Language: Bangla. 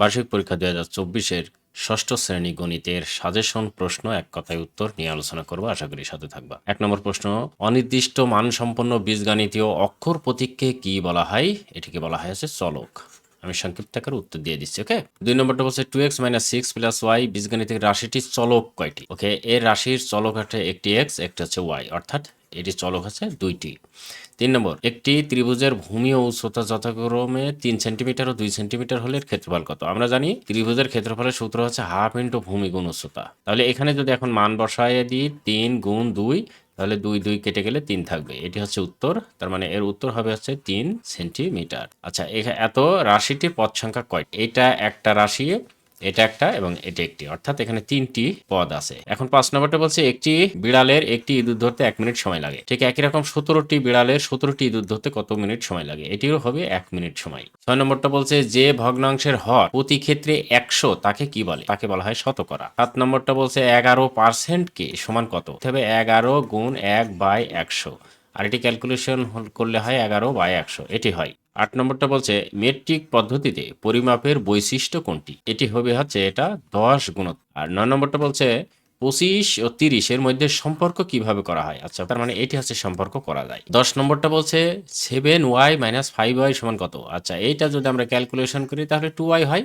বার্ষিক পরীক্ষা দুই হাজার চব্বিশের ষষ্ঠ শ্রেণি গণিতের সাজেশন প্রশ্ন এক কথায় উত্তর নিয়ে আলোচনা করব। আশা করি সাথে থাকবা। এক নম্বর প্রশ্ন, অনির্দিষ্ট মানসম্পন্ন বীজগাণিতীয় অক্ষর প্রতীককে কি বলা হয়? এটিকে বলা হয় আছে চলক। আমি সংক্ষিপ্ত আকারে উত্তর দিয়ে দিচ্ছি, ওকে? দুই নম্বরটা বলছে two x minus six plus y বীজগণিতিক রাশিটির চলক কয়টি? ওকে এর রাশির চলক হচ্ছে একটি এক্স, একটা হচ্ছে ওয়াই, অর্থাৎ এটি চলক আছে দুইটি। তিন নম্বর, একটি ত্রিভুজের ভূমি ও উচ্চতা যথাক্রমে তিন সেন্টিমিটার ও দুই সেন্টিমিটার হলে ক্ষেত্রফল কত? আমরা জানি ত্রিভুজের ক্ষেত্রফলের সূত্র হচ্ছে হাফ ইন্টু ভূমি গুণ উচ্চতা। তাহলে এখানে যদি এখন মান বসায় দিই তিন গুণ দুই, তাহলে দুই দুই কেটে গেলে তিন থাকবে। এটি হচ্ছে উত্তর, তার মানে এর উত্তর হবে হচ্ছে তিন সেন্টিমিটার। আচ্ছা এত রাশিটির পদ সংখ্যা কয় এটা একটা রাশি এটা একটা এবং এটা একটি। অর্থাৎ এখানে তিনটি পদ আছে। এখন পাঁচ নম্বরটা বলছে, একটি বিড়ালের একটি ইঁদুর ধরতে এক মিনিট সময় লাগে। ঠিক একই রকম সতেরোটি বিড়ালের সতেরোটি ইঁদুর ধরতে কত মিনিট সময় লাগে? এটিও হবে এক মিনিট সময়। ছয় নম্বরটা বলছে, যে ভগ্নাংশের হর প্রতি ক্ষেত্রে একশো, তাকে কি বলে? তাকে বলা হয় শতকরা। সাত নম্বরটা বলছে, এগারো পার্সেন্ট কে? সমান কত? তবে এগারো গুণ এক বাই একশো। আর এটি ক্যালকুলেশন করলে হয় এগারো বাই একশো। এটি হয় আট নম্বরটা বলছে, মেট্রিক পদ্ধতিতে পরিমাপের বৈশিষ্ট্য কোনটি? এটি হবে হচ্ছে এটা দশ গুণত আর নয় নম্বরটা বলছে, পঁচিশ ও তিরিশের মধ্যে সম্পর্ক কীভাবে করা হয়? আচ্ছা তার মানে এটি হচ্ছে সম্পর্ক করা যায়। দশ নম্বরটা বলছে, seven y minus five y সমান কত? আচ্ছা এইটা যদি আমরা ক্যালকুলেশন করি তাহলে টু ওয়াই হয়